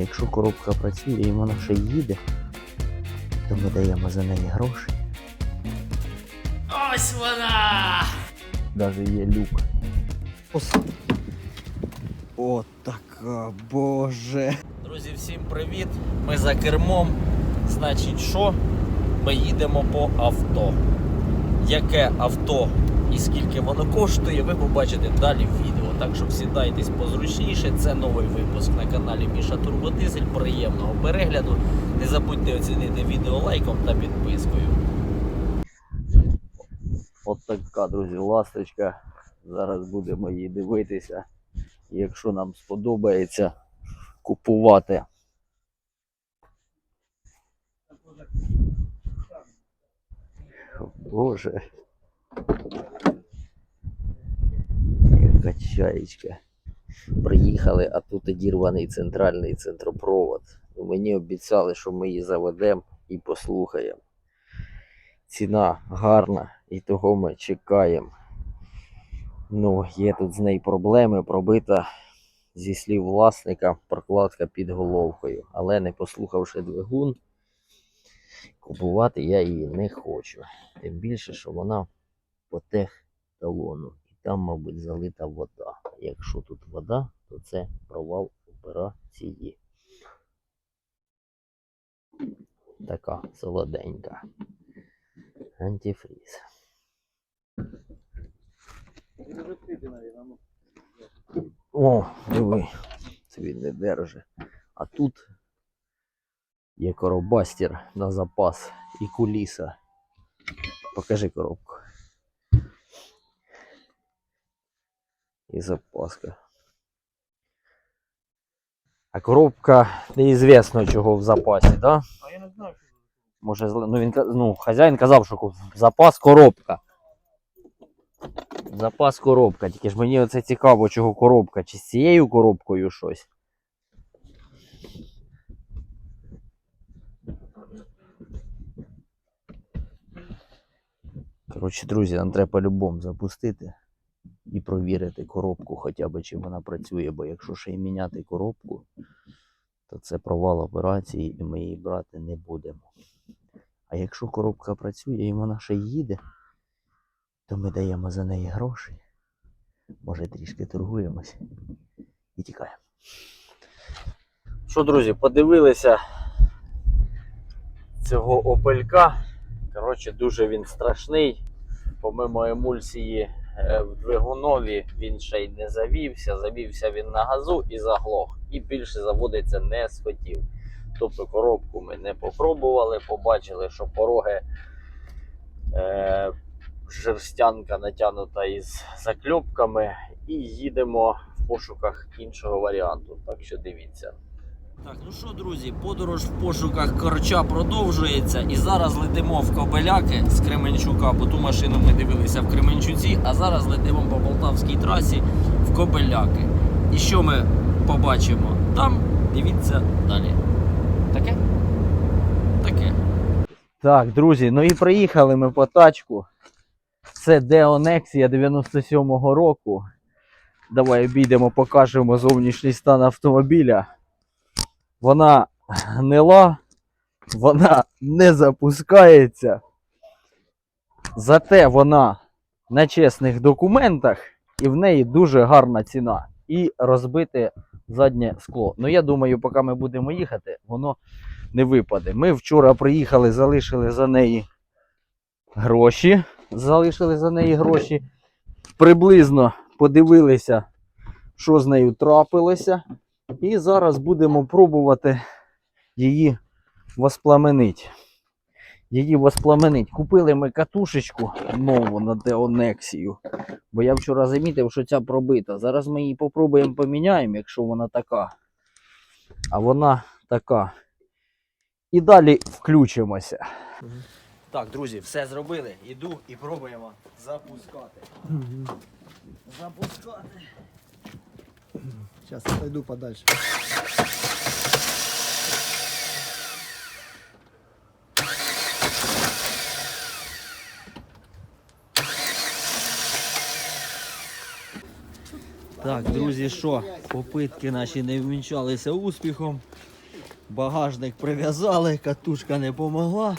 якщо коробка працює і вона ще їде, то ми даємо за неї гроші. Ось вона! Навіть є люк. О, така, боже. Друзі, всім привіт! Ми за кермом. Значить, що? Ми їдемо по авто. Яке авто і скільки воно коштує, ви побачите далі в відео. Так що сідайтесь позручніше. Це новий випуск на каналі Міша Турботизель. Приємного перегляду. Не забудьте оцінити відео лайком та підпискою. От така, друзі, ласточка. Зараз будемо її дивитися. Якщо нам сподобається купувати. Боже. Яка чаєчка. Приїхали, а тут одірваний центральний центропровод. Мені обіцяли, що ми її заведемо і послухаємо. Ціна гарна, і того ми чекаємо. Ну, є тут з нею проблеми, пробита зі слів власника прокладка під головкою. Але не послухавши двигун, купувати я її не хочу. Тим більше, що вона по тех талону. Там, мабуть, залита вода. Якщо тут вода, то це провал операції. Така солоденька. Антифриз. О, диви, це він не держи. А тут є коробастер на запас і куліса. Покажи коробку. І запаска. А коробка неізвісно чого в запасі, да? А я не знаю, що Може, зле- ну він ну, хазяїн казав, що запас коробка. Запас коробка. Тільки ж мені оце цікаво, чого коробка. Чи з цією коробкою щось? Коротше, друзі, нам треба по-любому запустити і провірити коробку, хоча б чи вона працює, бо якщо ще й міняти коробку, то це провал операції і ми її брати не будемо. А якщо коробка працює і вона ще їде, то ми даємо за неї гроші. Може трішки торгуємось і тікаємо. Що, друзі, подивилися цього опелька. Коротше, дуже він страшний. Помимо емульсії в двигунові він ще й не завівся. Завівся він на газу і заглох. І більше заводиться не схотів. Тобто коробку ми не попробували, побачили, що пороги е, жерстянка натягнута із закльопками, і їдемо в пошуках іншого варіанту. Так що дивіться. Так, ну що, друзі, подорож в пошуках корча продовжується. І зараз летимо в Кобеляки з Кременчука, бо ту машину ми дивилися в Кременчуці, а зараз летимо по Полтавській трасі в Кобеляки. І що ми побачимо там? Дивіться далі. Таке? Таке. Так, друзі, ну і приїхали ми по тачку. Це Nexia 97-го року. Давай обійдемо, покажемо зовнішній стан автомобіля. Вона гнила, вона не запускається. Зате вона на чесних документах і в неї дуже гарна ціна. І розбите заднє скло. Ну я думаю, поки ми будемо їхати, воно не випаде. Ми вчора приїхали, залишили за неї гроші. Залишили за неї гроші. Приблизно подивилися, що з нею трапилося. І зараз будемо пробувати її воспламенити. Її воспламенить. Купили ми катушечку нову на Деонексію. Бо я вчора замітив, що ця пробита. Зараз ми її попробуємо поміняємо, якщо вона така. А вона така. І далі включимося. Так, друзі, все зробили. Іду і пробуємо запускати. Запускати. Сейчас отойду подальше. Так, друзі, що? Попитки наші не вмінчалися успіхом. Багажник прив'язали, катушка не помогла.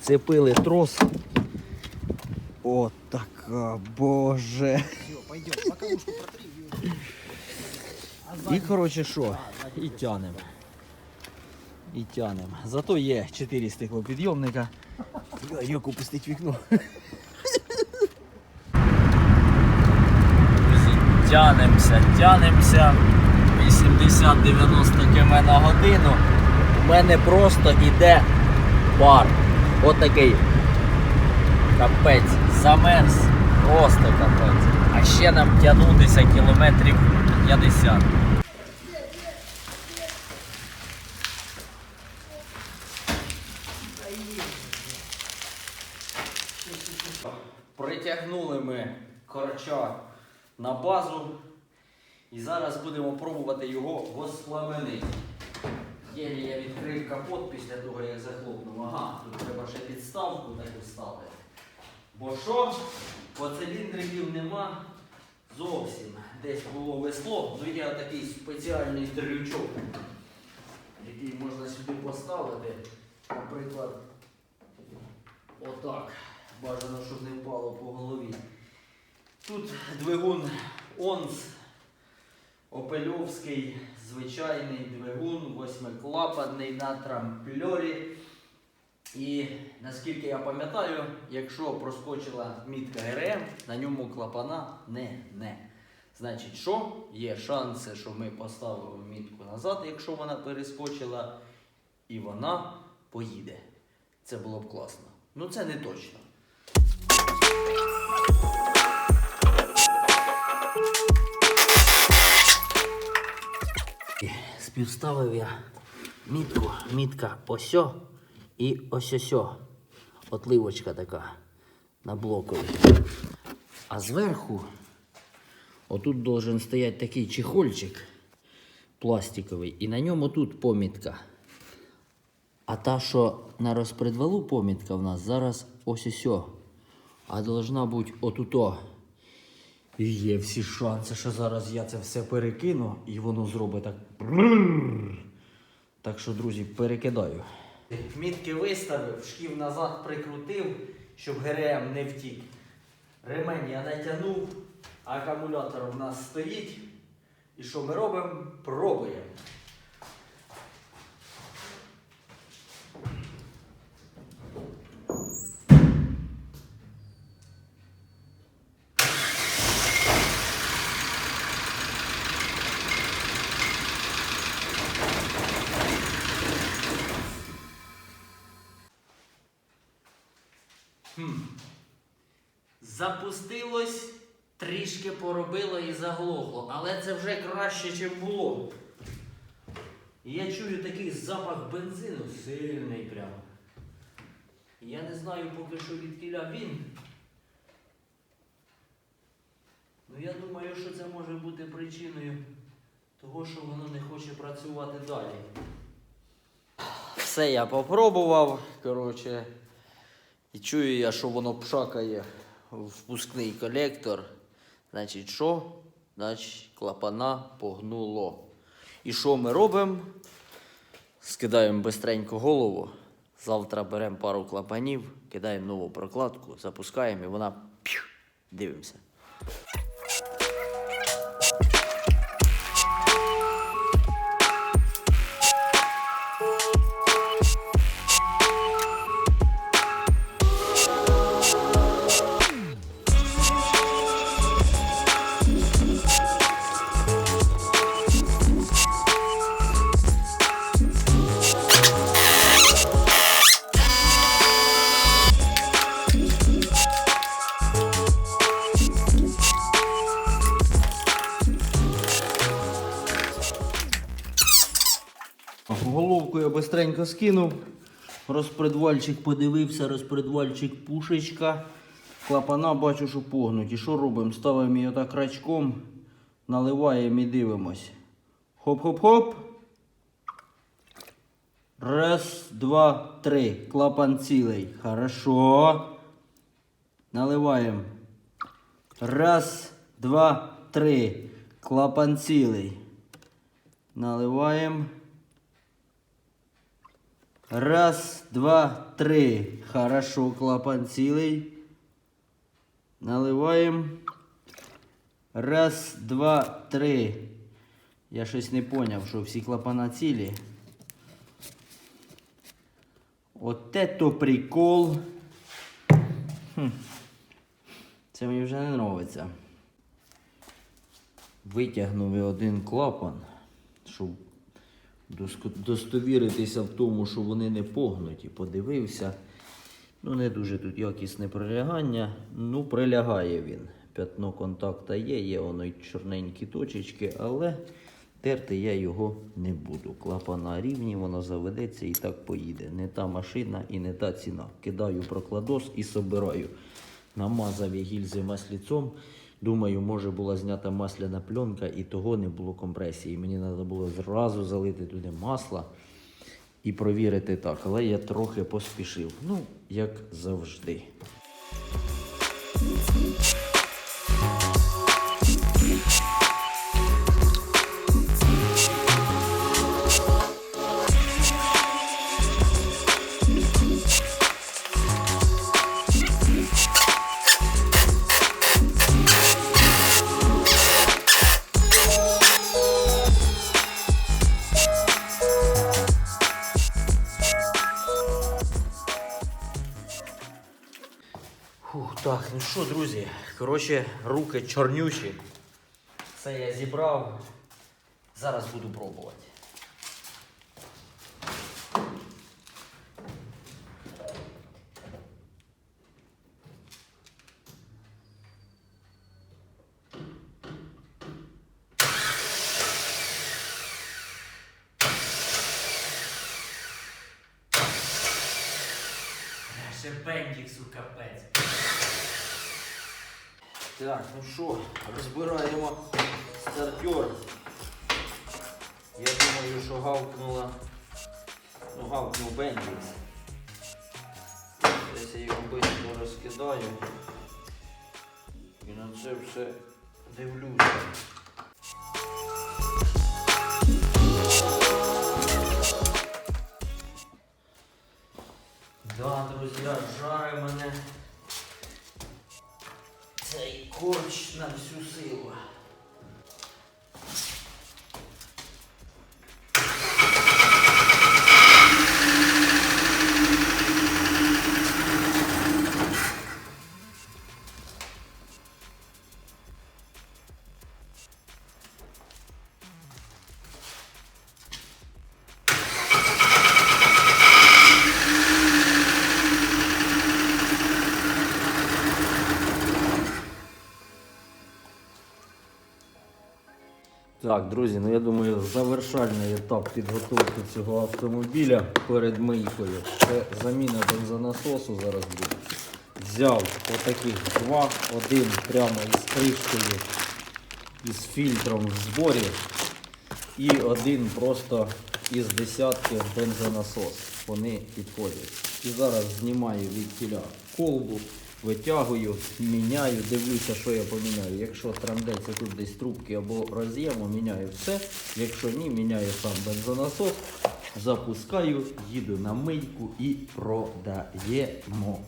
Цепили трос. От така, боже. І коротше що? І тянем. І тянем. Зато є 4 стеклопідйомника. Бля, Як опустить вікно. Тянемося, тянемося. 80-90 км на годину. У мене просто іде пар. От капець. Замерз. Просто капець. А ще нам тягнутися кілометрів 50. Притягнули ми корча на базу. І зараз будемо пробувати його воспламенити. Єлі я відкрив капот після того, як захлопнув. Ага, тут треба ще підставку таку ставити. Бо що? Бо циліндриків нема зовсім. Десь було весло, ну є такий спеціальний дрючок, який можна сюди поставити. Наприклад, отак. Бажано, щоб не впало по голові. Тут двигун ОНС Опельовський звичайний двигун, восьмиклапанний на трампльорі. І наскільки я пам'ятаю, якщо проскочила мітка ГРМ, на ньому клапана не не. Значить, що? Є шанси, що ми поставимо мітку назад, якщо вона перескочила, і вона поїде. Це було б класно. Ну це не точно. Співставив я мітку, мітка осьо і ось осьо. Отливочка така на блокові. А зверху отут должен стояти такий чехольчик пластиковий, і на ньому тут помітка. А та, що на розпредвалу помітка в нас зараз ось осьо. А должна бути отуто. І є всі шанси, що зараз я це все перекину і воно зробить так. Так що, друзі, перекидаю. Мітки виставив, шків назад прикрутив, щоб ГРМ не втік. Ремень я натягнув, акумулятор у нас стоїть. І що ми робимо? Пробуємо. Запустилось, трішки поробило і заглохло, але це вже краще, ніж було. Я чую такий запах бензину сильний прямо. Я не знаю поки що від кіля він. Ну я думаю, що це може бути причиною того, що воно не хоче працювати далі. Все я попробував, коротше. І чую я, що воно пшакає впускний колектор. Значить, що? Значить, клапана погнуло. І що ми робимо? Скидаємо бистренько голову. Завтра беремо пару клапанів, кидаємо нову прокладку, запускаємо і вона п'ю, дивимося. Я скинув. Розпредвальчик подивився, розпредвальчик пушечка. Клапана бачу, що погнуті. Що робимо? Ставимо її отак рачком, наливаємо і дивимось. Хоп-хоп-хоп. Раз, два, три. Клапан цілий. Хорошо. Наливаємо. Раз, два, три. Клапан цілий. Наливаємо. Раз, два, три. Хорошо, клапан цілий. Наливаємо. Раз, два, три. Я щось не поняв, що всі клапана цілі. От то прикол. Хм. Це мені вже не подобається. Витягнув один клапан, щоб достовіритися в тому, що вони не погнуті. Подивився. Ну, не дуже тут якісне прилягання. Ну, прилягає він. П'ятно контакта є, є воно й чорненькі точечки, але терти я його не буду. Клапана рівні, воно заведеться і так поїде. Не та машина і не та ціна. Кидаю прокладос і собираю. Намазав я гільзи масліцом. Думаю, може була знята масляна пленка і того не було компресії. Мені треба було зразу залити туди масло і провірити так. Але я трохи поспішив. Ну, як завжди. Ну що, друзі, коротше, руки чорнючі. Це я зібрав. Зараз буду пробувати. Ще бендіксу капець. Так, ну що, розбираємо стартер. Я думаю, що гавкнула. Ну, гавкнув бендікс. Зараз я його швидко розкидаю. І на це все дивлюся. Да, друзі, жаре мене корч на всю силу. Так, друзі, ну я думаю, завершальний етап підготовки цього автомобіля перед мийкою. Це заміна бензонасосу зараз буде. Взяв отаких два, один прямо із кришкою, із фільтром в зборі, і один просто із десятки бензонасос. Вони підходять. І зараз знімаю від тіля колбу, витягую, міняю, дивлюся, що я поміняю. Якщо трандеться тут десь трубки або роз'єму, міняю все. Якщо ні, міняю сам бензонасос, запускаю, їду на мийку і продаємо.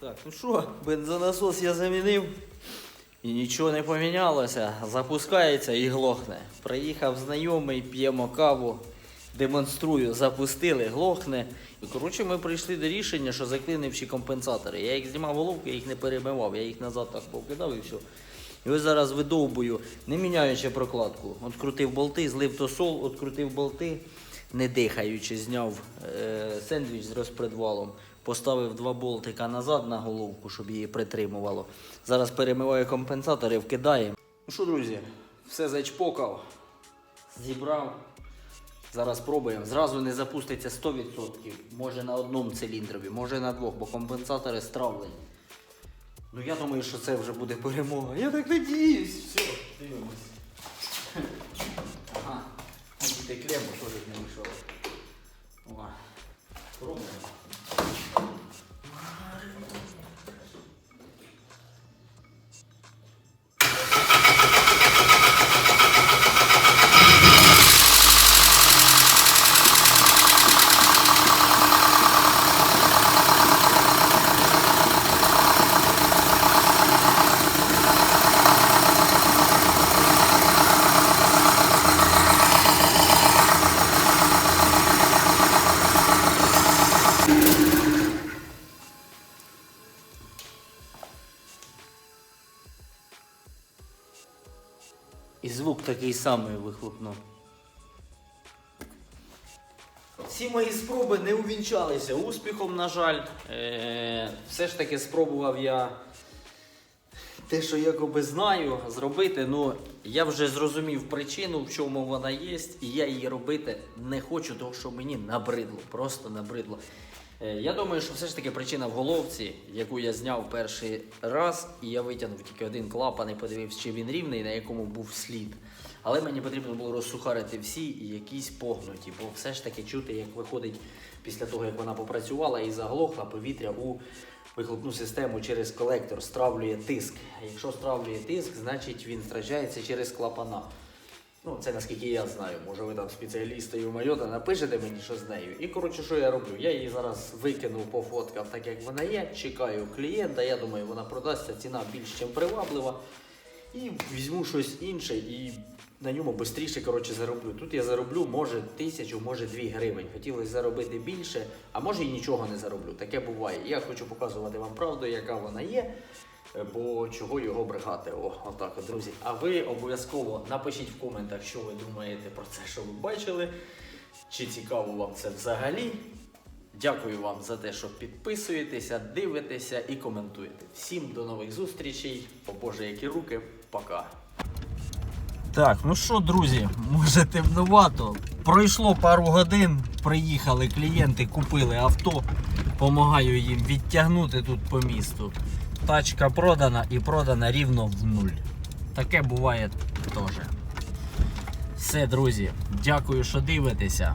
Так, ну що, бензонасос я замінив. І нічого не помінялося. Запускається і глохне. Приїхав знайомий, п'ємо каву, демонструю, запустили, глохне. Коротше, ми прийшли до рішення, що заклинивші компенсатори. Я їх знімав головку, я їх не перемивав, я їх назад так покидав і все. І ось зараз видовбую, не міняючи прокладку. От крутив болти, злив тосол, от крутив болти, не дихаючи, зняв е, сендвіч з розпредвалом. Поставив два болтика назад на головку, щоб її притримувало. Зараз перемиваю компенсатори, вкидаємо. Ну що, друзі, все зачпокав, зібрав. Зараз пробуємо. Зразу не запуститься 100%. Може на одному циліндрові, може на двох, бо компенсатори стравлені. Ну я думаю, що це вже буде перемога. Я так надіюсь. Все, дивимось. Ага. Діти клему теж не вийшов. Пробуємо. Такий самий вихлопно. Ці мої спроби не увінчалися успіхом, на жаль. Е, все ж таки спробував я те, що якоби знаю, зробити. Ну, я вже зрозумів причину, в чому вона є, і я її робити не хочу, тому що мені набридло, просто набридло. Е, Я думаю, що все ж таки причина в головці, яку я зняв перший раз, і я витягнув тільки один клапан і подивився, чи він рівний, на якому був слід. Але мені потрібно було розсухарити всі і якісь погнуті, бо все ж таки чути, як виходить після того, як вона попрацювала і заглохла повітря у вихлопну систему через колектор, стравлює тиск. Якщо стравлює тиск, значить він втрачається через клапана. Ну, це наскільки я знаю. Може ви там спеціалісти і майота напишете мені, що з нею. І коротше, що я роблю? Я її зараз викину по фоткам, так як вона є. Чекаю клієнта. Я думаю, вона продасться. Ціна більш ніж приваблива. І візьму щось інше і на ньому швидше коротше, зароблю. Тут я зароблю, може, тисячу, може дві гривень. Хотілося заробити більше, а може і нічого не зароблю. Таке буває. Я хочу показувати вам правду, яка вона є. е, Бо чого його брехати? О, отак, от, друзі. А ви обов'язково напишіть в коментах, що ви думаєте про це, що ви бачили. Чи цікаво вам це взагалі? Дякую вам за те, що підписуєтеся, дивитеся і коментуєте. Всім до нових зустрічей. О Боже, які руки. Пока. Так, ну що, друзі, може темнувато. Пройшло пару годин, приїхали клієнти, купили авто. Помагаю їм відтягнути тут по місту. Тачка продана і продана рівно в нуль. Таке буває теж. Все, друзі, дякую, що дивитеся.